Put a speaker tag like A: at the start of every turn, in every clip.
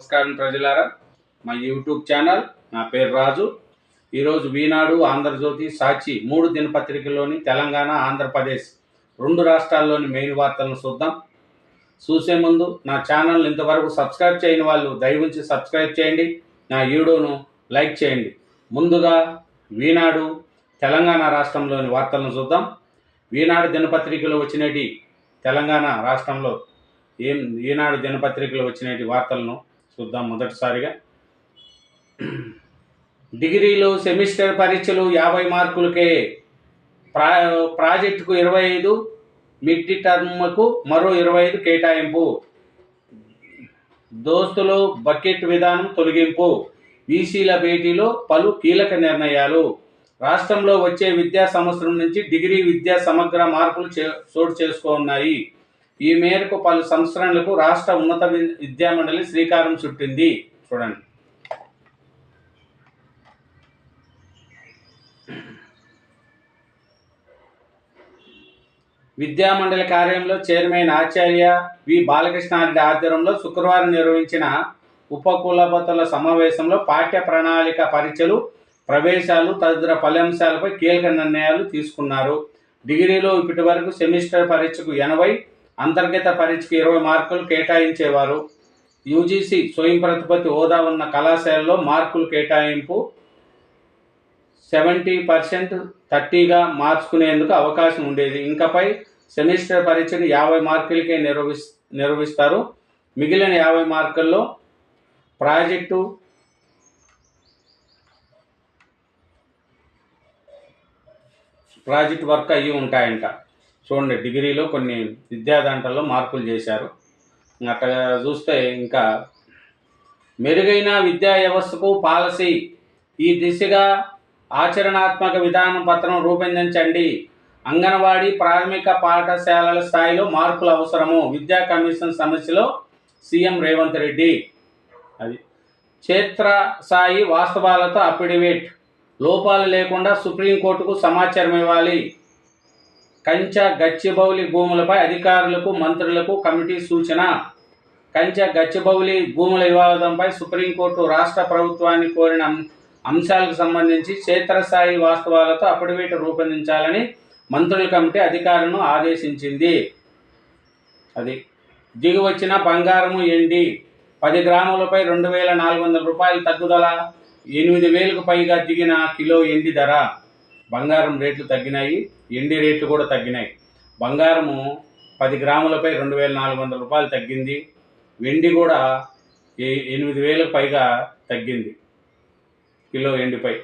A: నమస్కారం ప్రజలారా. మా యూట్యూబ్ ఛానల్ నా పేరు రాజు. ఈరోజు వీనాడు ఆంధ్రజ్యోతి సాక్షి మూడు దినపత్రికల్లోని తెలంగాణ ఆంధ్రప్రదేశ్ రెండు రాష్ట్రాల్లోని మెయిన్ వార్తలను చూద్దాం. చూసే ముందు నా ఛానల్ ఇంతవరకు సబ్స్క్రైబ్ చేయని వాళ్ళు దయవుంచి సబ్స్క్రైబ్ చేయండి. నా వీడియోను లైక్ చేయండి. ముందుగా వీనాడు తెలంగాణ రాష్ట్రంలోని వార్తలను చూద్దాం. వీనాడు దినపత్రికలో వచ్చినటి తెలంగాణ రాష్ట్రంలో ఏం ఈనాడు దినపత్రికలో వచ్చినటి వార్తలను చూద్దాం మొదటిసారిగా. డిగ్రీలో సెమిస్టర్ పరీక్షలు యాభై మార్కులకే. ప్రా ప్రాజెక్టుకు ఇరవై ఐదు మిడ్ టర్మ్కు మరో ఇరవై ఐదు కేటాయింపు. దోస్తులు బకెట్ విధానం తొలగింపు. బీసీల భేటీలో పలు కీలక నిర్ణయాలు. రాష్ట్రంలో వచ్చే విద్యా సంవత్సరం నుంచి డిగ్రీ విద్యా సమగ్ర మార్పులు చే చోటు చేసుకోనున్నాయి ఈ మేరకు పలు సంస్కరణలకు రాష్ట్ర ఉన్నత వి- శ్రీకారం చుట్టింది. చూడండి. విద్యామండలి కార్యంలో చైర్మన్ ఆచార్య వి బాలకృష్ణారెడ్డి ఆధ్వర్యంలో శుక్రవారం నిర్వహించిన ఉపకులపతుల సమావేశంలో పాఠ్య ప్రణాళిక పరీక్షలు ప్రవేశాలు తదితర పలు అంశాలపై కీలక నిర్ణయాలు తీసుకున్నారు. డిగ్రీలో ఇప్పటి వరకు సెమిస్టర్ పరీక్షకు ఎనభై అంతర్గత పరీక్షకు ఇరవై మార్కులు కేటాయించేవారు. యూజీసీ స్వయం ప్రతిపత్తి హోదా ఉన్న కళాశాలలో మార్కులు కేటాయింపు సెవెంటీ పర్సెంట్ థర్టీగా మార్చుకునేందుకు అవకాశం ఉండేది. ఇంకపై సెమిస్టర్ పరీక్షను యాభై మార్కులకే నిర్వహిస్ నిర్వహిస్తారు. మిగిలిన యాభై మార్కుల్లో ప్రాజెక్టు ప్రాజెక్ట్ వర్క్ అయ్యి ఉంటాయంట. చూడండి డిగ్రీలో కొన్ని విద్యాదాంటల్లో మార్పులు చేశారు. అక్కడ చూస్తే ఇంకా మెరుగైన విద్యా వ్యవస్థకు పాలసీ. ఈ దిశగా ఆచరణాత్మక విధానం పత్రం రూపొందించండి. అంగన్వాడీ ప్రాథమిక పాఠశాలల స్థాయిలో మార్పులు అవసరము. విద్యా కమిషన్ సమస్యలో సీఎం రేవంత్ రెడ్డి. అది క్షేత్రస్థాయి వాస్తవాలతో అఫిడవిట్ లోపాలు లేకుండా సుప్రీంకోర్టుకు సమాచారం ఇవ్వాలి కంచ గచ్చిబౌలి భూములపై అధికారులకు మంత్రులకు కమిటీ సూచన. కంచ గచ్చిబౌలి భూముల వివాదంపై సుప్రీంకోర్టు రాష్ట్ర ప్రభుత్వాన్ని కోరిన అంశాలకు సంబంధించి క్షేత్రస్థాయి వాస్తవాలతో అఫిడవిట్ రూపొందించాలని మంత్రుల కమిటీ అధికారులను ఆదేశించింది. అది దిగువచ్చిన బంగారము ఎండి పది గ్రాములపై రెండు వేల నాలుగు వందల రూపాయల తగ్గుదల ఎనిమిది వేలకు పైగా దిగిన కిలో ఎండి ధర. బంగారం రేట్లు తగ్గినాయి ఎండి రేట్లు కూడా తగ్గినాయి. బంగారము పది గ్రాములపై రెండు వేల నాలుగు వందల రూపాయలు తగ్గింది వెండి కూడా ఏ- ఎనిమిది వేలకు పైగా తగ్గింది కిలో ఎండిపై.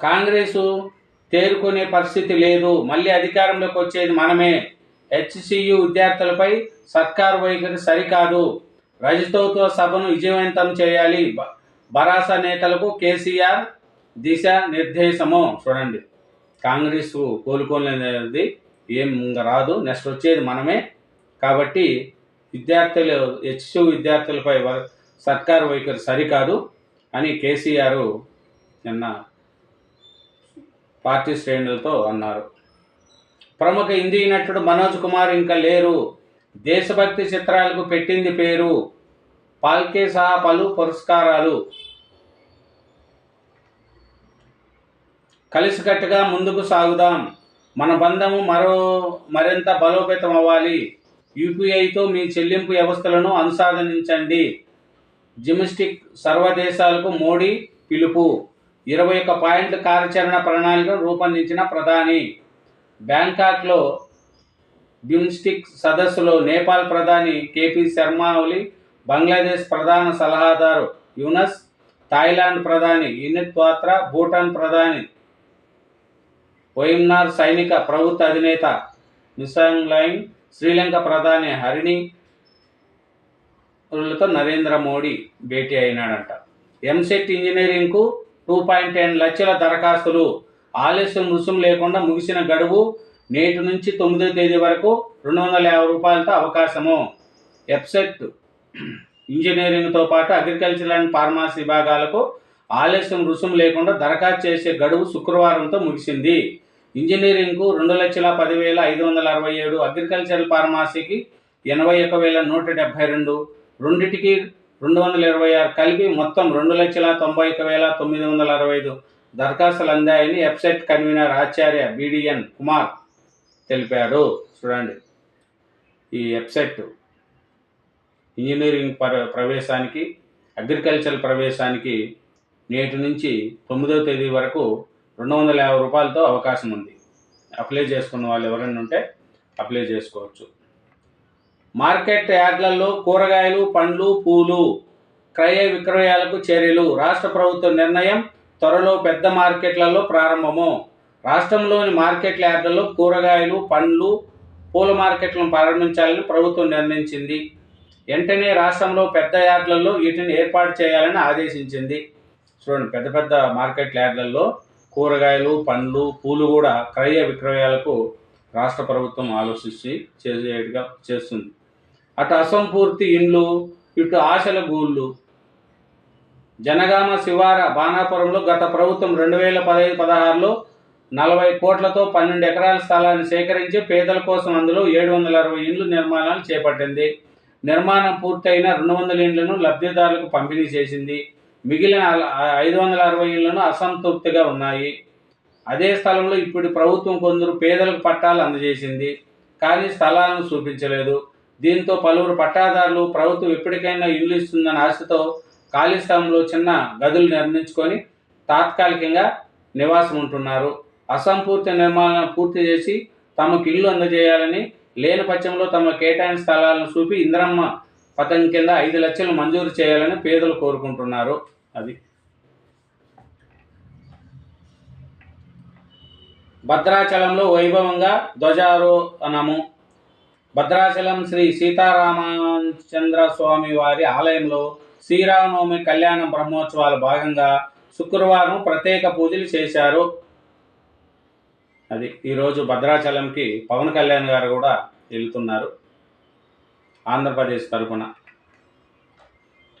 A: కాంగ్రెసు తేరుకునే పరిస్థితి లేదు మళ్ళీ అధికారంలోకి వచ్చేది మనమే. హెచ్సియు విద్యార్థులపై సర్కారు వైఖరి సరికాదు. రజతోత్వ సభను విజయవంతం చేయాలి. బరాస నేతలకు కేసీఆర్ దిశ నిర్దేశము. చూడండి. కాంగ్రెస్ కోలుకోలేనిది ఏం రాదు. నెక్స్ట్ వచ్చేది మనమే. కాబట్టి విద్యార్థులు హెచ్సియు విద్యార్థులపై వ- సర్కారు వైఖరి సరికాదు అని కేసీఆర్ నిన్న పార్టీ శ్రేణులతో అన్నారు. ప్రముఖ హిందీ నటుడు మనోజ్ కుమార్ ఇంకా లేరు. దేశభక్తి చిత్రాలకు పెట్టింది పేరు. పాల్కే సహా పలు పురస్కారాలు. కలిసికట్టుగా ముందుకు సాగుదాం. మన బంధము మరో మరింత బలోపేతం అవ్వాలి. యూపీఐతో మీ చెల్లింపు వ్యవస్థలను అనుసాధించండి జిమ్స్టిక్ సర్వదేశాలకు మోడీ పిలుపు. ఇరవై ఒక్క పాయింట్ల కార్యాచరణ ప్రణాళిక రూపొందించిన ప్రధాని. బ్యాంకాక్లో బిమ్స్టిక్ సదస్సులో నేపాల్ ప్రధాని కేపీ శర్మ ఓలీ బంగ్లాదేశ్ ప్రధాన సలహాదారు యునస్ థాయిలాండ్ ప్రధాని యునిత్ వాత్రా భూటాన్ ప్రధాని వైఎంఆర్ సైనిక ప్రభుత్వ అధినేత నిసాంగ్లైన్ శ్రీలంక ప్రధాని హరిణి తో నరేంద్ర మోడీ భేటీ అయినాడంట. ఎంసెట్ ఇంజనీరింగ్కు టూ పాయింట్ టెన్ లక్షల దరఖాస్తులు. ఆలస్యం రుసుము లేకుండా ముగిసిన గడువు నేటి నుంచి తొమ్మిదో తేదీ వరకు రెండు వందల యాభై రూపాయలతో అవకాశము. ఎప్సెట్ ఇంజనీరింగ్తో పాటు అగ్రికల్చర్ అండ్ ఫార్మసీ విభాగాలకు ఆలస్యం రుసుము లేకుండా దరఖాస్తు చేసే గడువు శుక్రవారంతో ముగిసింది. ఇంజనీరింగ్కు రెండు లక్షల పదివేల ఐదు వందల అరవై ఏడు అగ్రికల్చరల్ ఫార్మసీకి ఎనభై ఒక వేల నూట డెబ్భై రెండు రెండిటికి రెండు వందల ఇరవై ఆరు కలిపి మొత్తం రెండు లక్షల తొంభై ఒక వేల తొమ్మిది వందల అరవై ఐదు దరఖాస్తులు అందాయని వెబ్సైట్ కన్వీనర్ ఆచార్య బీడిఎన్ కుమార్ తెలిపారు. చూడండి. ఈ వెబ్సైట్ ఇంజనీరింగ్ ప్ర ప్రవేశానికి అగ్రికల్చర్ ప్రవేశానికి నేటి నుంచి తొమ్మిదవ తేదీ వరకు రెండు వందల యాభై రూపాయలతో అవకాశం ఉంది. అప్లై చేసుకున్న వాళ్ళు ఎవరైనా ఉంటే అప్లై చేసుకోవచ్చు. మార్కెట్ యార్డ్లలో కూరగాయలు పండ్లు పూలు క్రయ విక్రయాలకు చర్యలు. రాష్ట్ర ప్రభుత్వ నిర్ణయం త్వరలో పెద్ద మార్కెట్లలో ప్రారంభము. రాష్ట్రంలోని మార్కెట్ యార్డ్లలో కూరగాయలు పండ్లు పూల మార్కెట్లను ప్రారంభించాలని ప్రభుత్వం నిర్ణయించింది. వెంటనే రాష్ట్రంలో పెద్ద యార్డ్లలో వీటిని ఏర్పాటు చేయాలని ఆదేశించింది. చూడండి పెద్ద పెద్ద మార్కెట్ యార్డ్లలో కూరగాయలు పండ్లు పూలు కూడా క్రయ విక్రయాలకు రాష్ట్ర ప్రభుత్వం ఆలోచించి చేసేట్టుగా చేస్తుంది. అటు అసంపూర్తి ఇండ్లు ఇటు ఆశల గూళ్ళు. జనగామ శివార బాణాపురంలో గత ప్రభుత్వం రెండు వేల పదహైదు పదహారులో నలభై కోట్లతో పన్నెండు ఎకరాల స్థలాన్ని సేకరించి పేదల కోసం అందులో ఏడు వందల అరవై ఇండ్లు నిర్మాణాలు చేపట్టింది. నిర్మాణం పూర్తయిన రెండు వందల ఇండ్లను లబ్ధిదారులకు పంపిణీ చేసింది. మిగిలిన ఐదు వందల అరవై ఇళ్ళను అసంతృప్తిగా ఉన్నాయి. అదే స్థలంలో ఇప్పుడు ప్రభుత్వం కొందరు పేదలకు పట్టాలు అందజేసింది. కానీ స్థలాలను చూపించలేదు. దీంతో పలువురు పట్టాదారులు ప్రభుత్వం ఎప్పటికైనా ఇల్లు ఇస్తుందన్న ఆశతో ఖాళీ స్థలంలో చిన్న గదులు నిర్మించుకొని తాత్కాలికంగా నివాసం ఉంటున్నారు. అసంపూర్తి నిర్మాణం పూర్తి చేసి తమకు ఇల్లు అందజేయాలని లేని పక్షంలో తమ కేటాయిన స్థలాలను చూపి ఇంద్రమ్మ పథకం కింద ఐదు లక్షలు మంజూరు చేయాలని పేదలు కోరుకుంటున్నారు. అది. భద్రాచలంలో వైభవంగా ధ్వజారోహణము. భద్రాచలం శ్రీ సీతారామచంద్ర స్వామి వారి ఆలయంలో శ్రీరామనవమి కళ్యాణ బ్రహ్మోత్సవాల భాగంగా శుక్రవారం ప్రత్యేక పూజలు చేశారు. అది ఈరోజు భద్రాచలంకి పవన్ కళ్యాణ్ గారు కూడా వెళ్తున్నారు ఆంధ్రప్రదేశ్ తరఫున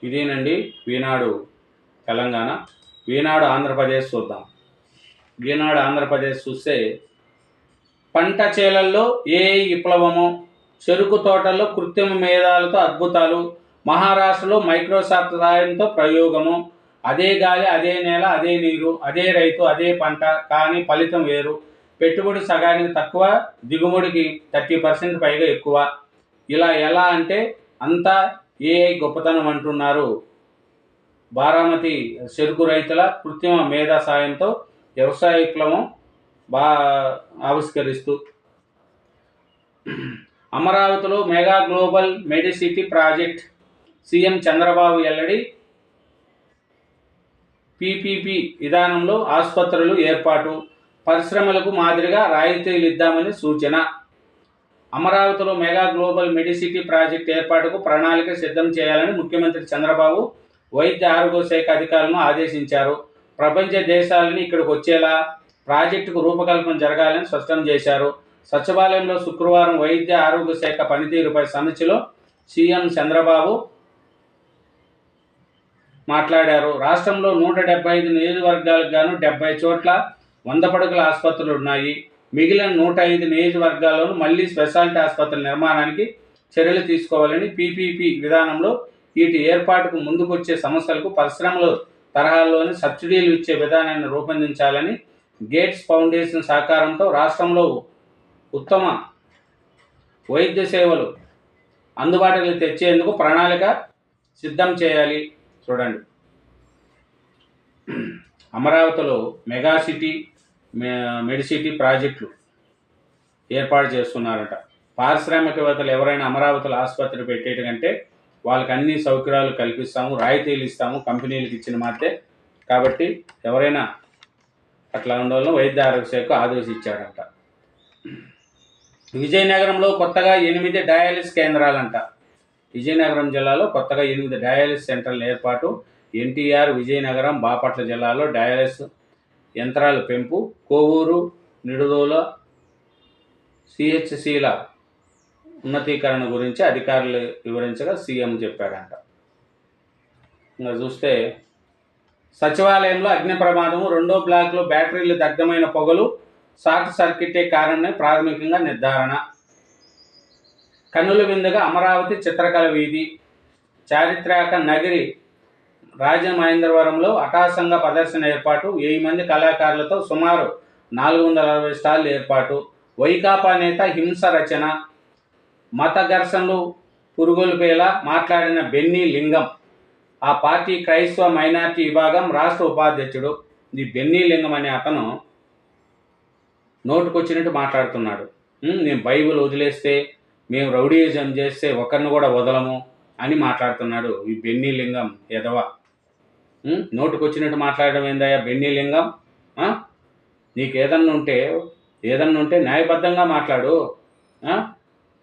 A: ఇదేనండి ఈనాడు తెలంగాణ. ఈనాడు ఆంధ్రప్రదేశ్ చూద్దాం. ఈనాడు ఆంధ్రప్రదేశ్ చూస్తే పంట చేలల్లో ఏ విప్లవము చెరుకు తోటల్లో కృత్రిమ మేధాలతో అద్భుతాలు మహారాష్ట్రలో మైక్రోసాఫ్ట్ సాయంతో ప్రయోగము అదే గాలి అదే నేల అదే నీరు అదే రైతు అదే పంట కానీ ఫలితం వేరు. పెట్టుబడి సగానికి తక్కువ దిగుబడికి థర్టీ పర్సెంట్ పైగా ఎక్కువ. ఇలా ఎలా అంటే అంతా ఏఐ గొప్పతనం అంటున్నారు. బారామతి చెరుకు రైతుల కృత్రిమ మేధా సాయంతో వ్యవసాయ విప్లవం బా ఆవిష్కరిస్తూ. అమరావతిలో mega global medicity project CM Chandrababu ఎల్లడి PPP విధానంలో ఆసుపత్రులు ఏర్పాటు. పరిశ్రమలకు మాదిరిగా రాయితీలు ఇద్దామని సూచన. అమరావతిలో మెగా గ్లోబల్ మెడిసిటీ ప్రాజెక్ట్ ఏర్పాటుకు ప్రణాళిక సిద్ధం చేయాలని ముఖ్యమంత్రి చంద్రబాబు వైద్య ఆరోగ్య శాఖ అధికారులను ఆదేశించారు. ప్రపంచ దేశాలని ఇక్కడికి వచ్చేలా ప్రాజెక్టుకు రూపకల్పన జరగాలని స్పష్టం చేశారు. సచివాలయంలో శుక్రవారం వైద్య ఆరోగ్య శాఖ పనితీరుపై సమీక్షలో సీఎం చంద్రబాబు మాట్లాడారు. రాష్ట్రంలో నూట డెబ్బై ఐదు నియోజకవర్గాలకు గాను డెబ్బై చోట్ల వంద పడకల ఆసుపత్రులు ఉన్నాయి. మిగిలిన నూట ఐదు నియోజకవర్గాల్లోనూ మళ్ళీ స్పెషాలిటీ ఆసుపత్రుల నిర్మాణానికి చర్యలు తీసుకోవాలని పీపీపీ విధానంలో వీటి ఏర్పాటుకు ముందుకొచ్చే సంస్థలకు పరిశ్రమల తరహాలోని సబ్సిడీలు ఇచ్చే విధానాన్ని రూపొందించాలని గేట్స్ ఫౌండేషన్ సహకారంతో రాష్ట్రంలో ఉత్తమ వైద్య సేవలు అందుబాటులో తెచ్చేందుకు ప్రణాళిక సిద్ధం చేయాలి. చూడండి. అమరావతిలో మెగా సిటీ మెడిసిటీ ప్రాజెక్టులు ఏర్పాటు చేస్తున్నారట. పారిశ్రామికవేత్తలు ఎవరైనా అమరావతిలో ఆసుపత్రి పెట్టేటి కంటే వాళ్ళకి అన్ని సౌకర్యాలు కల్పిస్తాము రాయితీలు ఇస్తాము కంపెనీలకు ఇచ్చిన మాటే కాబట్టి ఎవరైనా అట్లా ఉండాలని వైద్య ఆరోగ్య శాఖ ఆదేశించాడంట విజయనగరంలో కొత్తగా ఎనిమిది డయాలిసిస్ కేంద్రాలంట. విజయనగరం జిల్లాలో కొత్తగా ఎనిమిది డయాలిసిస్ సెంటర్ల ఏర్పాటు. ఎన్టీఆర్ విజయనగరం బాపట్ల జిల్లాలో డయాలిసిస్ యంత్రాల పెంపు కోవూరు నిడుదోల సిహెచ్సిల ఉన్నతీకరణ గురించి అధికారులు వివరించగా సీఎం చెప్పాడంట. ఇంకా చూస్తే సచివాలయంలో అగ్ని ప్రమాదము రెండో బ్లాక్లో బ్యాటరీలు దగ్ధమైన పొగలు షార్ట్ సర్క్యూటే కారణమే ప్రాథమికంగా నిర్ధారణ. కన్నుల విందుగా అమరావతి చిత్రకళ వీధి చారిత్రక నగరి రాజమహేంద్రవరంలో అటాసంగా ప్రదర్శన ఏర్పాటు వెయ్యి మంది కళాకారులతో సుమారు నాలుగు వందల అరవై స్టాళ్ళు ఏర్పాటు. వైకాపా నేత హింస రచన మత ఘర్షణలు పురుగులపేలా మాట్లాడిన బెన్నీ లింగం. ఆ పార్టీ క్రైస్తవ మైనార్టీ విభాగం రాష్ట్ర ఉపాధ్యక్షుడు. ఈ బెన్నీ లింగం అనే అతను నోటుకొచ్చినట్టు మాట్లాడుతున్నాడు. నేను బైబిల్ వదిలేస్తే మేము రౌడీయిజం చేస్తే ఒకరిని కూడా వదలము అని మాట్లాడుతున్నాడు ఈ బెన్నీ లింగం ఎదవ నోటుకొచ్చినట్టు మాట్లాడడం ఏందయ్యా? బెన్నీ లింగం నీకు ఏదన్నా ఉంటే ఏదన్నా ఉంటే న్యాయబద్ధంగా మాట్లాడు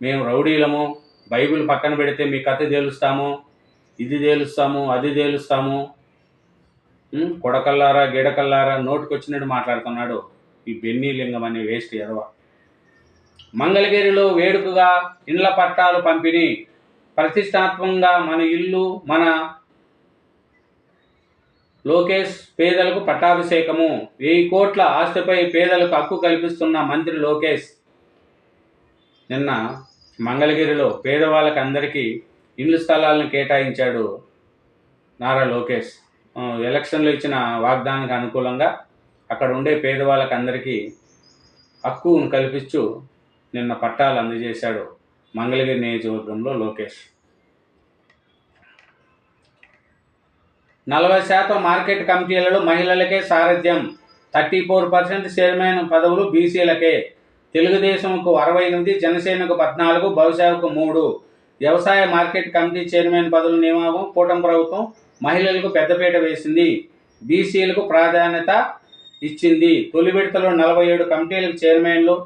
A: మేము రౌడీలము బైబిల్ పక్కన పెడితే మీ కథ తేలుస్తాము ఇది తేలుస్తాము అది తేలుస్తాము. కొడకల్లారా గిడకల్లారా నోటుకొచ్చినట్టు మాట్లాడుతున్నాడు ఈ బెన్నీ లింగం అనే వేస్ట్ ఎదవ. మంగళగిరిలో వేడుకగా ఇండ్ల పట్టాలు పంపిణీ ప్రతిష్టాత్మకంగా మన ఇల్లు మన లోకేష్ పేదలకు పట్టాభిషేకము. వెయ్యి కోట్ల ఆస్తిపై పేదలకు హక్కు కల్పిస్తున్న మంత్రి లోకేష్. నిన్న మంగళగిరిలో పేదవాళ్ళకి అందరికీ ఇల్లు స్థలాలను కేటాయించాడు నారా లోకేష్. ఎలక్షన్లో ఇచ్చిన వాగ్దానానికి అనుకూలంగా అక్కడ ఉండే పేదవాళ్ళకి అందరికీ హక్కును కల్పించు నిన్న పట్టాలు అందజేశాడు మంగళగిరి నియోజకవర్గంలో లోకేష్. నలభై శాతం మార్కెట్ కమిటీలలో మహిళలకే సారథ్యం. థర్టీ ఫోర్ పర్సెంట్ చైర్మన్ పదవులు బీసీలకే. తెలుగుదేశంకు అరవై ఎనిమిది జనసేనకు పద్నాలుగు భవిష్యత్తుకు మూడు. వ్యవసాయ మార్కెట్ కమిటీ చైర్మన్ పదవుల నియామకం కూటమి ప్రభుత్వం మహిళలకు పెద్దపీట వేసింది. బీసీలకు ప్రాధాన్యత ఇచ్చింది. తొలి విడతలో నలభై ఏడు కమిటీలకు చైర్మన్లు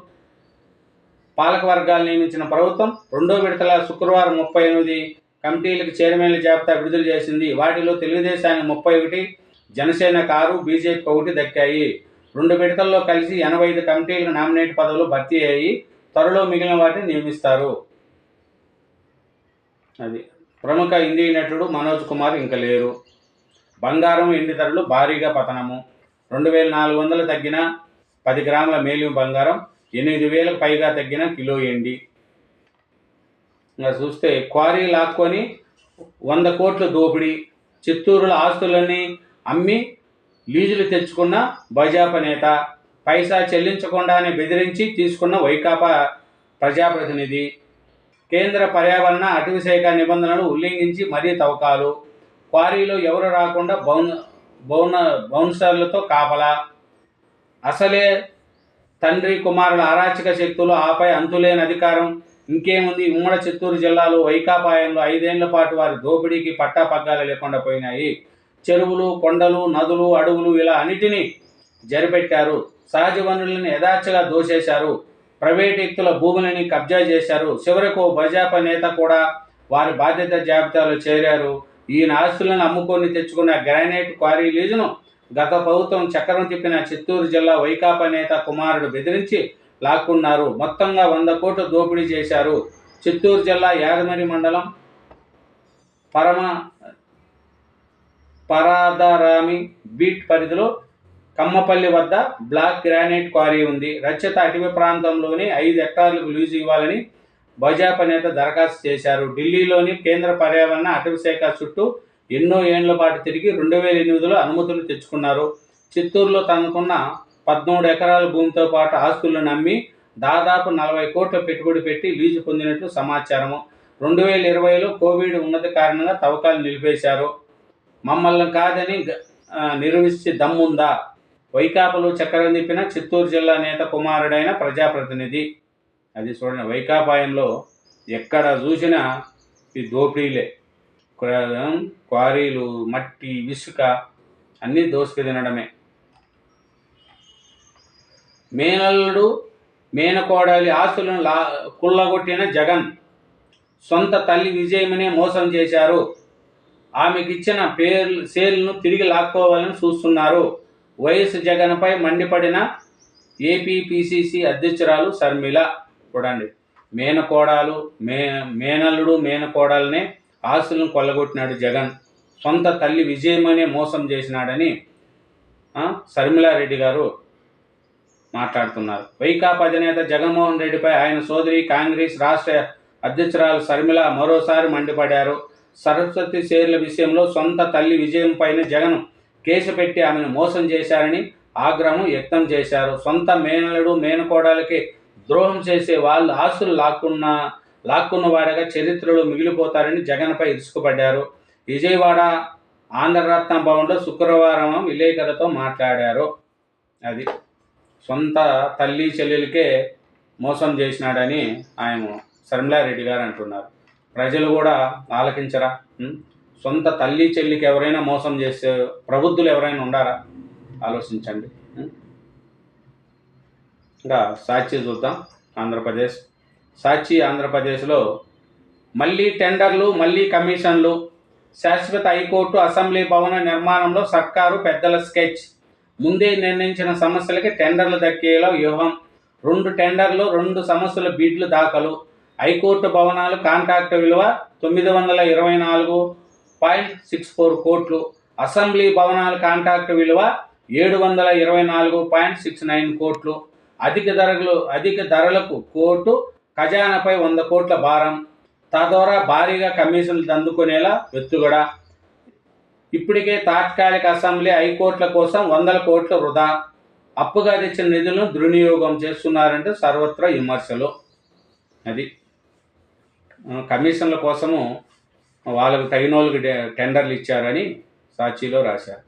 A: పాలక వర్గాలు నియమించిన ప్రభుత్వం. రెండో విడతల శుక్రవారం ముప్పై ఎనిమిది కమిటీలకు చైర్మన్ల జాబితా విడుదల చేసింది. వాటిలో తెలుగుదేశానికి ముప్పై ఒకటి జనసేనకు ఆరు బీజేపీకి ఒకటి దక్కాయి. రెండు విడతల్లో కలిసి ఎనభై ఐదు కమిటీలకు నామినేట్ పదవులు భర్తీ అయ్యి త్వరలో మిగిలిన వాటిని నియమిస్తారు. అది. ప్రముఖ హిందీ నటుడు మనోజ్ కుమార్ ఇంకా లేరు. బంగారం ఎండి ధరలు భారీగా పతనము. రెండు వేల నాలుగు వందలు తగ్గిన పది గ్రాముల మేలిమి బంగారం ఎనిమిది వేలకు పైగా తగ్గిన కిలో ఎండి చూస్తే క్వారీ లాక్కొని వంద కోట్ల దోపిడీ చిత్తూరులో ఆస్తులన్నీ అమ్మి లీజులు తెచ్చుకున్న భాజపా నేత పైసా చెల్లించకుండానే బెదిరించి తీసుకున్న వైకాపా ప్రజాప్రతినిధి. కేంద్ర పర్యావరణ అటవీ శాఖ నిబంధనలు ఉల్లంఘించి మరీ తవ్వకాలు. క్వారీలో ఎవరు రాకుండా బౌన్ బౌన బౌన్సర్లతో కాపలా. అసలే తండ్రి కుమారుల అరాచక శక్తులు ఆపై అంతులేని అధికారం. ఇంకేముంది? ఉమ్మడి చిత్తూరు జిల్లాలో వైకాపాయంలో ఐదేళ్ళ పాటు వారి దోపిడీకి పట్టా పగ్గాలు లేకుండా పోయినాయి. చెరువులు కొండలు నదులు అడవులు ఇలా అన్నిటినీ జరిపెట్టారు. సహజ వనరులను యథార్చగా దోచేశారు. ప్రైవేట్ వ్యక్తుల భూములని కబ్జా చేశారు. చివరకు బజాపా భాజపా నేత కూడా వారి బాధ్యత జాబితాలో చేరారు. ఈయన ఆస్తులను అమ్ముకొని తెచ్చుకున్న గ్రానైట్ క్వారీ లీజును గత ప్రభుత్వం చక్రం తిప్పిన చిత్తూరు జిల్లా వైకాపా నేత కుమారుడు బెదిరించి లాక్కున్నారు. మొత్తంగా వంద కోట్లు దోపిడీ చేశారు. చిత్తూరు జిల్లా యాదమరి మండలం పరమ పరాదరామి బీట్ పరిధిలో కమ్మపల్లి వద్ద బ్లాక్ గ్రానైట్ క్వారీ ఉంది. రక్షిత అటవీ ప్రాంతంలోని ఐదు హెక్టార్లకు లీజు ఇవ్వాలని భాజపా నేత దరఖాస్తు చేశారు. ఢిల్లీలోని కేంద్ర పర్యావరణ అటవీ శాఖ చుట్టూ ఎన్నో ఏండ్ల పాటు తిరిగి రెండు వేల ఎనిమిదిలో అనుమతులు తెచ్చుకున్నారు. చిత్తూరులో తనకున్న పద్మూడు ఎకరాల భూమితో పాటు ఆస్తులను నమ్మి దాదాపు నలభై కోట్ల పెట్టుబడి పెట్టి లీజు పొందినట్లు సమాచారము. రెండు వేల ఇరవైలో కోవిడ్ ఉన్నత కారణంగా తవ్వకాలు నిలిపేశారు. మమ్మల్ని కాదని నిర్వహించి దమ్ముందా? వైకాపాలో చక్రం తిప్పిన చిత్తూరు జిల్లా నేత కుమారుడైన ప్రజాప్రతినిధి. అది చూడండి వైకాపాయంలో ఎక్కడ చూసినా ఈ దోపిడీలే. క్వారీలు మట్టి ఇసుక అన్నీ దోసుకు తినడమే మేనల్లుడు మేనకోడలి ఆస్తులను లా కుళ్ళగొట్టిన జగన్ సొంత తల్లి విజయమనే మోసం చేశారు. ఆమెకిచ్చిన పేర్లు సేల్ను తిరిగి లాక్కోవాలని చూస్తున్నారు. వైఎస్ జగన్పై మండిపడిన ఏపీపీసీసీ అధ్యక్షురాలు శర్మిల చూడండి. మేనకోడాలు మే మేనల్లుడు మేనకోడలనే ఆస్తులను కొల్లగొట్టినాడు జగన్. సొంత తల్లి విజయమనే మోసం చేసినాడని ఆ, శర్మిలారెడ్డి గారు మాట్లాడుతున్నారు. వైకాపా అధినేత జగన్మోహన్ రెడ్డిపై ఆయన సోదరి కాంగ్రెస్ రాష్ట్ర అధ్యక్షురాలు శర్మిల మరోసారి మండిపడ్డారు సరస్వతి షేర్ల విషయంలో సొంత తల్లి విజయం పైన జగన్ కేసు పెట్టి ఆమెను మోసం చేశారని ఆగ్రహం వ్యక్తం చేశారు. సొంత మేనలుడు మేనకోడలకి ద్రోహం చేసే వాళ్ళు ఆస్తులు లాక్కున్న లాక్కున్న వాడిగా చరిత్రలో మిగిలిపోతారని జగన్పై ఇరుసుకుపడ్డారు విజయవాడ ఆంధ్రరత్న భవన్లో శుక్రవారం విలేకరులతో మాట్లాడారు. అది సొంత తల్లి చెల్లెలకే మోసం చేసినాడని ఆయన శర్మిలారెడ్డి గారు అంటున్నారు. ప్రజలు కూడా ఆలకించరా? సొంత తల్లి చెల్లికి ఎవరైనా మోసం చేసే ప్రబుద్ధులు ఎవరైనా ఉండారా? ఆలోచించండి. ఇంకా సాక్షి చూద్దాం. ఆంధ్రప్రదేశ్. సాక్షి ఆంధ్రప్రదేశ్లో మళ్ళీ టెండర్లు మళ్ళీ కమిషన్లు. శాశ్వత హైకోర్టు అసెంబ్లీ భవన నిర్మాణంలో సర్కారు పెద్దల స్కెచ్. ముందే నిర్ణయించిన సమస్యలకి టెండర్లు దక్కేలా వ్యూహం. రెండు టెండర్లు రెండు సమస్యల బిడ్లు దాఖలు. హైకోర్టు భవనాలు కాంట్రాక్ట్ విలువ తొమ్మిది వందల ఇరవై నాలుగు పాయింట్ సిక్స్ ఫోర్ కోట్లు. అసెంబ్లీ భవనాల కాంట్రాక్ట్ విలువ ఏడు వందల ఇరవై నాలుగు పాయింట్ సిక్స్ నైన్ కోట్లు. అధిక ధరలు అధిక ధరలకు కోర్టు ఖజానాపై వంద కోట్ల భారం. తద్వారా భారీగా కమిషన్లు అందుకునేలా వెత్తుగడ. ఇప్పటికే తాత్కాలిక అసెంబ్లీ హైకోర్టుల కోసం వందల కోట్ల వృధా అప్పుగా తెచ్చిన నిధులను దుర్వినియోగం చేస్తున్నారంటే సర్వత్రా విమర్శలు. అది కమిషన్ల కోసము వాళ్ళకు తగిన వాళ్ళకి టెండర్లు ఇచ్చారని సాక్షిలో రాశారు.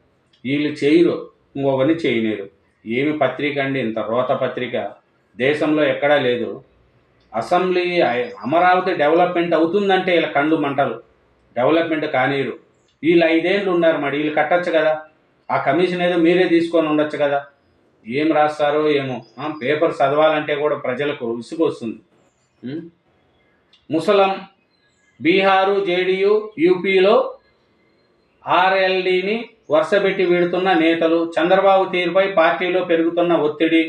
A: వీళ్ళు చేయరు ఇంకొకరిని చేయలేరు ఏమి పత్రిక అండి ఇంత రోత పత్రిక? దేశంలో ఎక్కడా లేదు. అసెంబ్లీ అమరావతి డెవలప్మెంట్ అవుతుందంటే వీళ్ళ కండు మంటలు. డెవలప్మెంట్ కానీరు వీళ్ళు ఐదేళ్ళు ఉన్నారు మరి వీళ్ళు కట్టచ్చు కదా. ఆ కమిషన్ ఏదో మీరే తీసుకొని ఉండొచ్చు కదా. ఏం రాస్తారో ఏమో. పేపర్ చదవాలంటే కూడా ప్రజలకు విసుగు వస్తుంది. ముసలం బీహారు జేడీయూ యూపీలో ఆర్ఎల్డీని వరుసపెట్టి వీడుతున్న నేతలు చంద్రబాబు తీరుపై పార్టీలో పెరుగుతున్న ఒత్తిడి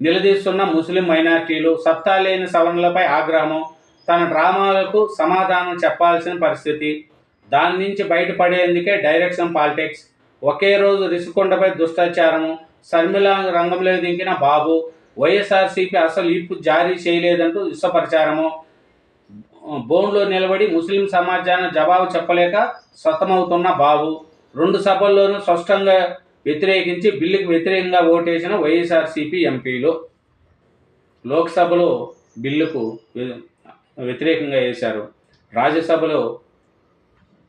A: నిలదీస్తున్న ముస్లిం మైనార్టీలు సత్తా లేని సవరణలపై ఆగ్రహం తన డ్రామాలకు సమాధానం చెప్పాల్సిన పరిస్థితి దాని నుంచి బయటపడేందుకే డైరెక్షన్ పాలిటిక్స్. ఒకే రోజు రిషికొండపై దుష్టాచారము శర్మిల రంగంలో దింకిన బాబు వైఎస్ఆర్సీపీ అసలు ఇప్పు జారీ చేయలేదంటూ విశ్వపరిచారము. బోన్లో నిలబడి ముస్లిం సమాజాన్ని జవాబు చెప్పలేక సతమవుతున్న బాబు. రెండు సభల్లోనూ స్పష్టంగా వ్యతిరేకించి బిల్లుకు వ్యతిరేకంగా ఓటేసిన వైఎస్ఆర్సీపీ ఎంపీలు. లోక్సభలో బిల్లుకు వ్యతిరేకంగా వేశారు. రాజ్యసభలో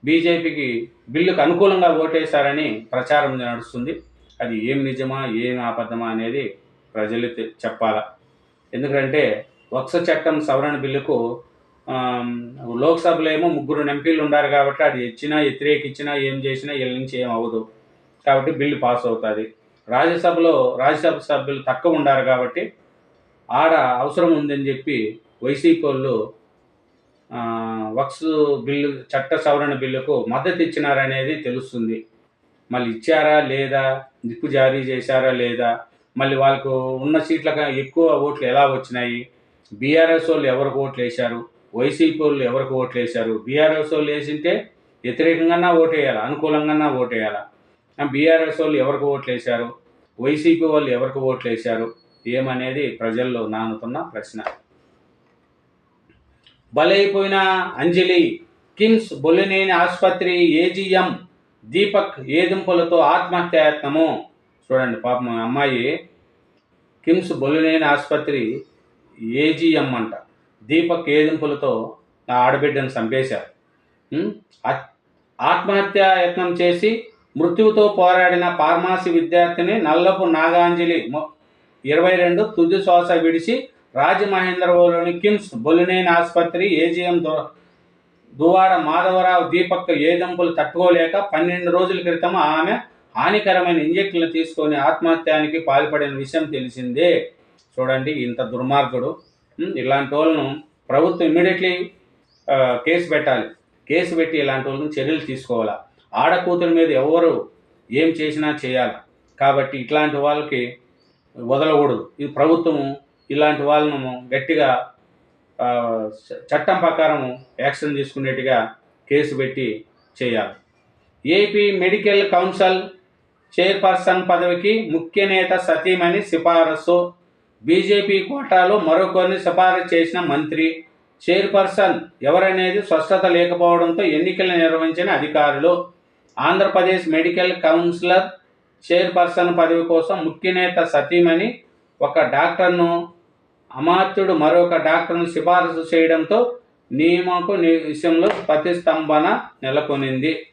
A: బీజేపీకి బిల్లుకు అనుకూలంగా ఓటేశారని ప్రచారం నడుస్తుంది. అది ఏం నిజమా ఏం అబద్ధమా అనేది ప్రజలు చెప్పాల చెప్పాలా. ఎందుకంటే వక్స చట్టం సవరణ బిల్లుకు లోక్సభలో ఏమో ముగ్గురు ఎంపీలు ఉన్నారు కాబట్టి అది ఇచ్చినా వ్యతిరేకించినా ఏం చేసినా వీళ్ళ నుంచి ఏం అవ్వదు. కాబట్టి బిల్లు పాస్ అవుతుంది. రాజ్యసభలో రాజ్యసభ సభ్యులు తక్కువ ఉండారు కాబట్టి ఆడ అవసరం ఉందని చెప్పి వైసీపీ వాళ్ళు వక్స్ బిల్లు చట్ట సవరణ బిల్లుకు మద్దతు ఇచ్చినారనేది తెలుస్తుంది. మళ్ళీ ఇచ్చారా లేదా? దిక్కు జారీ చేశారా లేదా? మళ్ళీ వాళ్ళకు ఉన్న సీట్లకు ఎక్కువ ఓట్లు ఎలా వచ్చినాయి? బీఆర్ఎస్ వాళ్ళు ఎవరికి ఓట్లు వేశారు? వైసీపీ వాళ్ళు ఎవరికి ఓట్లు వేశారు? బీఆర్ఎస్ వాళ్ళు వేసింటే వ్యతిరేకంగా ఓటేయాలి? అనుకూలంగా ఓటేయాలా? బీఆర్ఎస్ వాళ్ళు ఎవరికి ఓట్లు వేశారు? వైసీపీ వాళ్ళు ఎవరికి ఓట్లు వేశారు? ఏమనేది ప్రజల్లో నానుతున్న ప్రశ్న. బలైపోయిన అంజలి. కిమ్స్ బొల్లినేని ఆసుపత్రి ఏజీఎం దీపక్ ఏదింపులతో ఆత్మహత్యాయత్నము. చూడండి పాపం అమ్మాయి కిమ్స్ బొల్లినేని ఆసుపత్రి ఏజీఎం అంట. దీపక్ ఏదింపులతో ఆ ఆడబిడ్డను చంపేశారు. ఆత్మహత్య యత్నం చేసి మృత్యువుతో పోరాడిన ఫార్మసీ విద్యార్థిని నల్లపు నాగాంజలి ఇరవై రెండు తుది శ్వాస విడిచి రాజమహేంద్రవరంలోని కిమ్స్ బొలినేని ఆసుపత్రి ఏజీఎం దు దువాడ మాధవరావు దీపక్ ఏదంపులు తట్టుకోలేక పన్నెండు రోజుల క్రితం ఆమె హానికరమైన ఇంజెక్షన్లు తీసుకొని ఆత్మహత్యానికి పాల్పడిన విషయం తెలిసిందే. చూడండి ఇంత దుర్మార్గుడు. ఇలాంటి వాళ్ళను ప్రభుత్వం ఇమ్మీడియట్లీ కేసు పెట్టాలి. కేసు పెట్టి ఇలాంటి వాళ్ళని చర్యలు తీసుకోవాలా? ఆడకూతురి మీద ఎవరు ఏం చేసినా చేయాలి? కాబట్టి ఇట్లాంటి వాళ్ళకి వదలకూడదు. ఈ ప్రభుత్వము ఇలాంటి వాళ్ళను గట్టిగా చట్టం ప్రకారం యాక్షన్ తీసుకునేట్టుగా కేసు పెట్టి చేయాలి. ఏపీ మెడికల్ కౌన్సిల్ చైర్పర్సన్ పదవికి ముఖ్య నేత సతీమణి సిఫారసు. బీజేపీ కోటాలో మరొకరిని సిఫారసు చేసిన మంత్రి చైర్పర్సన్ ఎవరనేది స్పష్టత లేకపోవడంతో ఎన్నికలు నిర్వహించిన అధికారులు ఆంధ్రప్రదేశ్ మెడికల్ కౌన్సిలర్ చైర్పర్సన్ పదవి కోసం ముఖ్యనేత సతీమణి ఒక డాక్టర్ను అమాత్యుడు మరొక డాక్టర్ను సిఫారసు చేయడంతో నియమకు విషయంలో ప్రతిస్తంభన నెలకొనింది.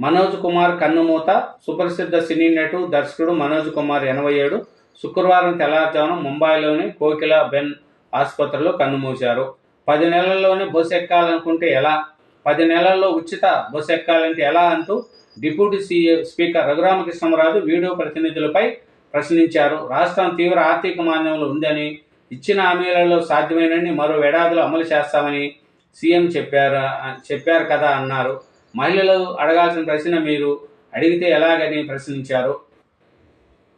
A: మనోజ్ కుమార్ కన్నుమూత సుప్రసిద్ధ సినీ నటు దర్శకుడు మనోజ్ కుమార్ ఎనభై ఏడు శుక్రవారం తెల్లారుజామున ముంబైలోని కోకిల బెన్ ఆసుపత్రిలో కన్నుమూశారు. పది నెలల్లోనే బస్సు ఎక్కాలనుకుంటే ఎలా? పది నెలల్లో ఉచిత బస్సు ఎక్కాలంటే ఎలా అంటూ డిప్యూటీ సీఏ స్పీకర్ రఘురామకృష్ణరాజు వీడియో ప్రతినిధులపై ప్రశ్నించారు. రాష్ట్రం తీవ్ర ఆర్థిక మాంద్యంలో ఉందని ఇచ్చిన హామీలలో సాధ్యమైనన్ని మరో ఏడాదిలో అమలు చేస్తామని సీఎం చెప్పారు చెప్పారు కదా అన్నారు. మహిళలు అడగాల్సిన ప్రశ్న మీరు అడిగితే ఎలాగని ప్రశ్నించారు?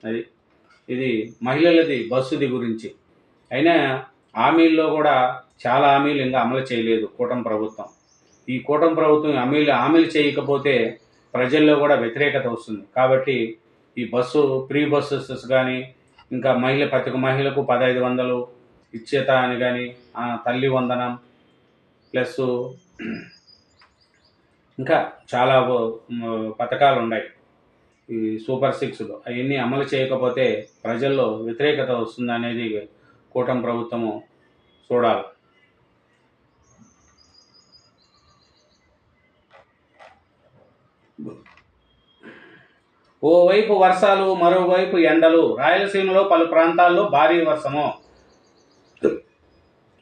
A: అది ఇది మహిళలది బస్సుది గురించి. అయినా హామీల్లో కూడా చాలా హామీలు ఇంకా అమలు చేయలేదు కూటమి ప్రభుత్వం. ఈ కూటమి ప్రభుత్వం హామీలు హామీలు చేయకపోతే ప్రజల్లో కూడా వ్యతిరేకత వస్తుంది. కాబట్టి ఈ బస్సు ప్రీ బస్సెస్ కానీ ఇంకా మహిళ ప్రతి ఒక్క మహిళకు పదహైదు వందలు ఇచ్చేత అని కానీ తల్లి వందనం ప్లస్ ఇంకా చాలా పథకాలు ఉన్నాయి. ఈ సూపర్ సిక్స్లో అవన్నీ అమలు చేయకపోతే ప్రజల్లో వ్యతిరేకత వస్తుంది అనేది కూటమి ప్రభుత్వము చూడాలి. ఓవైపు వర్షాలు మరోవైపు ఎండలు. రాయలసీమలో పలు ప్రాంతాల్లో భారీ వర్షము.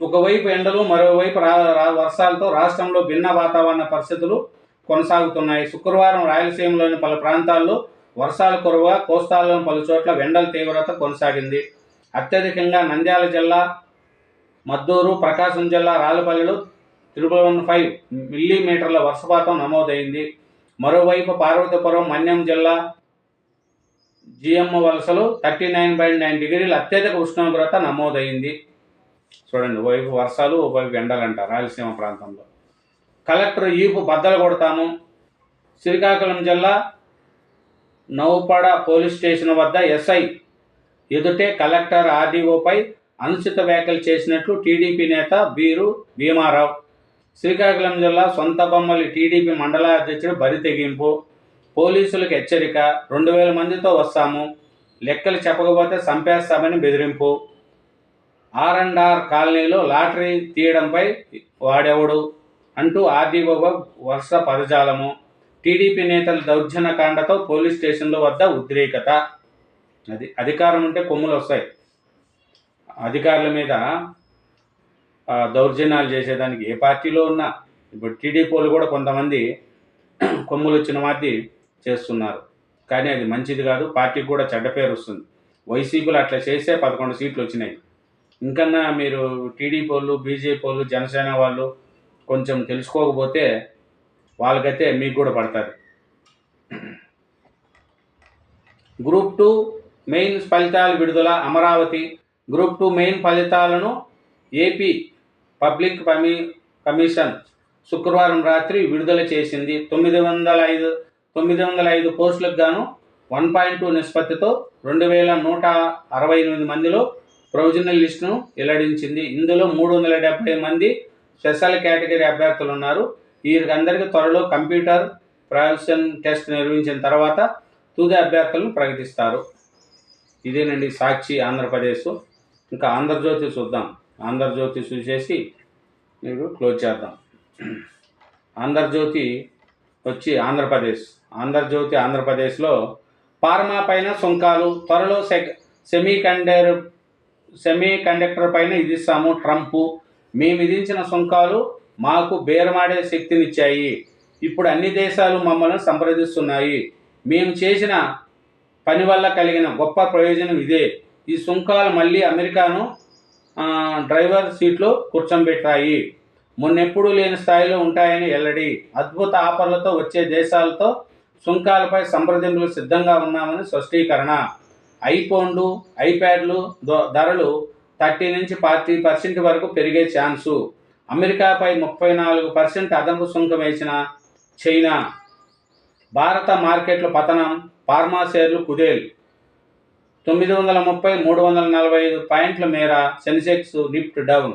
A: ఒకవైపు ఎండలు మరోవైపు రా వర్షాలతో రాష్ట్రంలో భిన్న వాతావరణ పరిస్థితులు కొనసాగుతున్నాయి. శుక్రవారం రాయలసీమలోని పలు ప్రాంతాల్లో వర్షాలు కురవ కోస్తాలోని పలు చోట్ల ఎండల తీవ్రత కొనసాగింది. అత్యధికంగా నంద్యాల జిల్లా మద్దూరు ప్రకాశం జిల్లా రాళ్ళపల్లిలో త్రిపుల్ వన్ ఫైవ్ మిల్లీమీటర్ల వర్షపాతం నమోదైంది. మరోవైపు పార్వతీపురం మన్యం జిల్లా జిఎమ్మ వలసలో థర్టీ నైన్ పాయింట్ నైన్ డిగ్రీలు అత్యధిక ఉష్ణోగ్రత నమోదైంది. చూడండి ఓవైపు వర్షాలు ఓవైపు ఎండలంట రాయలసీమ ప్రాంతంలో. కలెక్టర్ ఈపు బద్దలు కొడతాము శ్రీకాకుళం జిల్లా నౌపడ పోలీస్ స్టేషన్ వద్ద ఎస్ఐ ఎదుటే కలెక్టర్ ఆర్డీఓపై అనుచిత వ్యాఖ్యలు చేసినట్లు టీడీపీ నేత బీరు భీమారావు. శ్రీకాకుళం జిల్లా సొంత బొమ్మలి టీడీపీ మండల అధ్యక్షుడు బరి తెగింపు. పోలీసులకు హెచ్చరిక రెండు వేల మందితో వస్తాము లెక్కలు చెప్పకపోతే చంపేస్తామని బెదిరింపు. ఆర్ అండ్ ఆర్ కాలనీలో లాటరీ తీయడంపై వాడెవడు అంటూ ఆర్డీఓ వర్ష పదజాలము. టీడీపీ నేతల దౌర్జన్యకాండతో పోలీస్ స్టేషన్ల వద్ద ఉద్రేకత. అది అధికారం ఉంటే కొమ్ములు వస్తాయి. అధికారుల మీద దౌర్జన్యాలు చేసేదానికి ఏ పార్టీలో ఉన్నా. ఇప్పుడు టీడీపీలు కూడా కొంతమంది కొమ్ములు వచ్చిన మాది చేస్తున్నారు. కానీ అది మంచిది కాదు పార్టీకి కూడా చెడ్డ పేరు వస్తుంది. వైసీపీలు అట్లా చేస్తే పదకొండు సీట్లు వచ్చినాయి. ఇంకన్నా మీరు టీడీపీ వాళ్ళు బీజేపీ వాళ్ళు జనసేన వాళ్ళు కొంచెం తెలుసుకోకపోతే వాళ్ళకైతే మీకు కూడా పడుతుంది. గ్రూప్ టూ మెయిన్ ఫలితాలు విడుదల అమరావతి. గ్రూప్ టూ మెయిన్ ఫలితాలను ఏపీ పబ్లిక్ కమి కమిషన్ శుక్రవారం రాత్రి విడుదల చేసింది. తొమ్మిది వందల ఐదు తొమ్మిది వందల ఐదు పోస్టులకు గాను వన్ పాయింట్ టూ నిష్పత్తితో రెండు వేల నూట అరవై ఎనిమిది మందిలో ప్రొవిజనల్ లిస్టును వెల్లడించింది. ఇందులో మూడు వందల డెబ్బై మంది స్పెషల్ కేటగిరీ అభ్యర్థులు ఉన్నారు వీరికందరికీ త్వరలో కంప్యూటర్ ప్రొఫెషన్ టెస్ట్ నిర్వహించిన తర్వాత తుది అభ్యర్థులను ప్రకటిస్తారు. ఇదేనండి సాక్షి ఆంధ్రప్రదేశ్. ఇంకా ఆంధ్రజ్యోతి చూద్దాం. ఆంధ్రజ్యోతి చూసేసి మీరు క్లోజ్ చేద్దాం. ఆంధ్రజ్యోతి వచ్చి ఆంధ్రప్రదేశ్. ఆంధ్రజ్యోతి ఆంధ్రప్రదేశ్లో ఫార్మా పైన సుంకాలు త్వరలో సె సెమీ కండర్ సెమీ కండక్టర్ పైన విధిస్తాము ట్రంప్. మేము విధించిన సుంకాలు మాకు బేరమాడే శక్తినిచ్చాయి. ఇప్పుడు అన్ని దేశాలు మమ్మల్ని సంప్రదిస్తున్నాయి. మేము చేసిన పని వల్ల కలిగిన గొప్ప ప్రయోజనం ఇదే. ఈ సుంకాలు మళ్ళీ అమెరికాను డ్రైవర్ సీట్లో కూర్చోబెట్టాయి. మొన్నెప్పుడూ లేని స్థాయిలో ఉంటాయని వెల్లడి. అద్భుత ఆఫర్లతో వచ్చే దేశాలతో సుంకాలపై సంప్రదింపులు సిద్ధంగా ఉన్నామని స్పష్టీకరణ. ఐఫోన్లు ఐప్యాడ్లు ధరలు థర్టీ నుంచి ఫార్టీ పర్సెంట్ వరకు పెరిగే ఛాన్సు. అమెరికాపై ముప్పై నాలుగు పర్సెంట్ అదనపు సుంకం వేసిన చైనా. భారత మార్కెట్ల పతనం ఫార్మా షేర్లు కుదేల్. తొమ్మిది వందల ముప్పై మూడు వందల నలభై ఐదు పాయింట్ల మేర సెన్సెక్స్ నిఫ్ట్ డౌన్.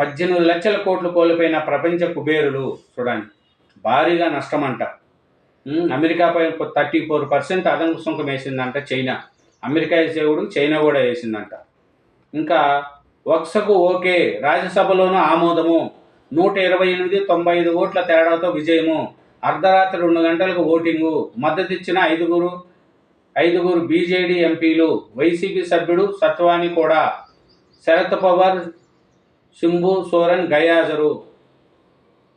A: పద్దెనిమిది లక్షల కోట్లు కోల్పోయిన ప్రపంచ కుబేరులు చూడండి. భారీగా నష్టమంట. అమెరికా అమెరికాపై థర్టీ ఫోర్ పర్సెంట్ అదనపు సుంకం వేసిందంట చైనా. అమెరికా వేసేవుడు చైనా కూడా వేసిందంట. ఇంకా వక్సకు ఓకే రాజ్యసభలోనూ ఆమోదము. నూట ఇరవై ఎనిమిది తొంభై ఐదు ఓట్ల తేడాతో విజయము. అర్ధరాత్రి రెండు గంటలకు ఓటింగు. మద్దతు ఇచ్చిన ఐదుగురు ఐదుగురు బీజేడీ ఎంపీలు. వైసీపీ సభ్యుడు సత్వాని కూడా. Sharad Pawar Shibu Soren గయాజరు.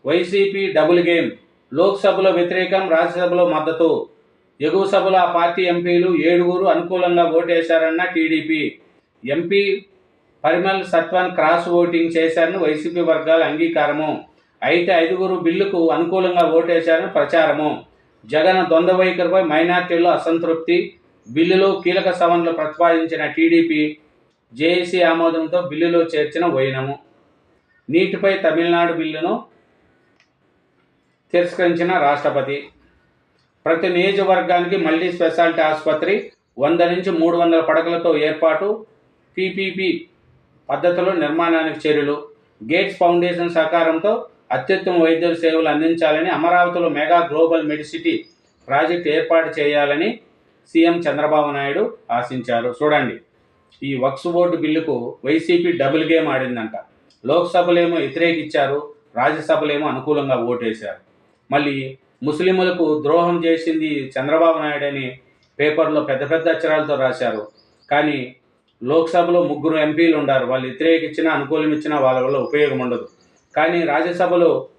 A: YCP double game. లోక్సభలో వ్యతిరేకం రాజ్యసభలో మద్దతు. ఎగువ సభలో ఆ పార్టీ ఎంపీలు ఏడుగురు అనుకూలంగా ఓటేశారన్న టీడీపీ ఎంపీ పరిమల్ సత్వాన్ క్రాస్ ఓటింగ్ చేశారని వైసీపీ వర్గాల అంగీకారము. అయితే ఐదుగురు బిల్లుకు అనుకూలంగా ఓటేశారని ప్రచారము. జగన్ ద్వంద్వ వైఖరిపై మైనార్టీల్లో అసంతృప్తి. బిల్లులో కీలక సవరణలు ప్రతిపాదించిన టీడీపీ జేఏసీ ఆమోదంతో బిల్లులో చేర్చిన వైనము. నీటిపై తమిళనాడు బిల్లును తిరస్కరించిన రాష్ట్రపతి. ప్రతి నియోజకవర్గానికి మల్టీ స్పెషాలిటీ ఆసుపత్రి వంద నుంచి మూడు వందల పడకలతో ఏర్పాటు పీపీపీ పద్ధతిలో నిర్మాణానికి చర్యలు గేట్స్ ఫౌండేషన్ సహకారంతో అత్యుత్తమ వైద్య సేవలు అందించాలని అమరావతిలో మెగా గ్లోబల్ మెడిసిటీ ప్రాజెక్ట్ ఏర్పాటు చేయాలని సీఎం చంద్రబాబు నాయుడు ఆశించారు. చూడండి ఈ వక్స్ బోర్డు బిల్లుకు వైసీపీ డబుల్ గేమ్ ఆడిందంట. లోక్సభలేమో వ్యతిరేకించారు రాజ్యసభలేమో అనుకూలంగా ఓటేశారు. మళ్ళీ ముస్లింలకు ద్రోహం చేసింది చంద్రబాబు నాయుడు అని పేపర్లో పెద్ద పెద్ద అక్షరాలతో రాశారు. కానీ లోక్సభలో ముగ్గురు ఎంపీలు ఉండారు. వాళ్ళు వ్యతిరేకించినా అనుకూలం ఇచ్చినా వాళ్ళ వల్ల ఉపయోగం ఉండదు. కానీ రాజ్యసభలో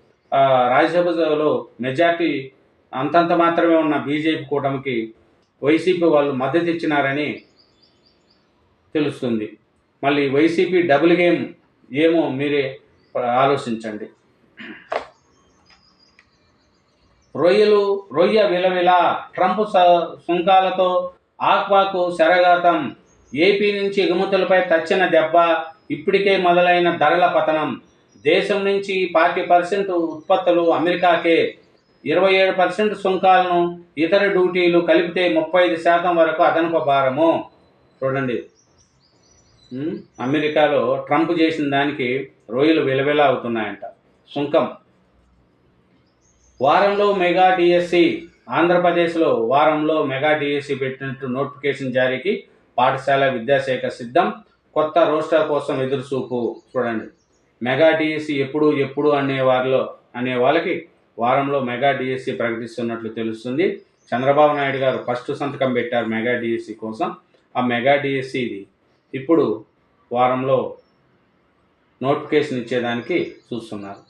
A: రాజ్యసభలో మెజార్టీ అంతంత మాత్రమే ఉన్న బీజేపీ కూటమికి వైసీపీ వాళ్ళు మద్దతు ఇచ్చినారని తెలుస్తుంది. మళ్ళీ వైసీపీ డబుల్ గేమ్ ఏమో మీరే ఆలోచించండి. రొయ్యలు రొయ్య విలవిల ట్రంప్ స- సుంకాలతో ఆక్వాకు శరఘాతం. ఏపీ నుంచి ఎగుమతులపై తచ్చిన దెబ్బ ఇప్పటికే మొదలైన ధరల పతనం. దేశం నుంచి ఫార్టీ పర్సెంట్ ఉత్పత్తులు అమెరికాకే. ఇరవై ఏడు పర్సెంట్ సుంకాలను ఇతర డ్యూటీలు కలిపితే ముప్పై ఐదు శాతం వరకు అదనపు భారము. చూడండి. అమెరికాలో ట్రంప్ చేసిన దానికి రొయ్యలు విలవిల అవుతున్నాయంట. సుంకం. వారంలో మెగా డిఎస్సి ఆంధ్రప్రదేశ్లో వారంలో మెగా డిఎస్సి పెట్టినట్టు నోటిఫికేషన్ జారీకి పాఠశాల విద్యాశాఖ సిద్ధం. కొత్త రోస్టర్ కోసం ఎదురుచూపు. చూడండి. మెగా డిఎస్సి ఎప్పుడు ఎప్పుడు అనే వారిలో అనే వాళ్ళకి వారంలో మెగా డిఎస్సి ప్రకటిస్తున్నట్లు తెలుస్తుంది. చంద్రబాబు నాయుడు గారు ఫస్ట్ సంతకం పెట్టారు మెగా డిఎస్సి కోసం. ఆ మెగా డిఎస్సి ఇది ఇప్పుడు వారంలో నోటిఫికేషన్ ఇచ్చేదానికి చూస్తున్నారు.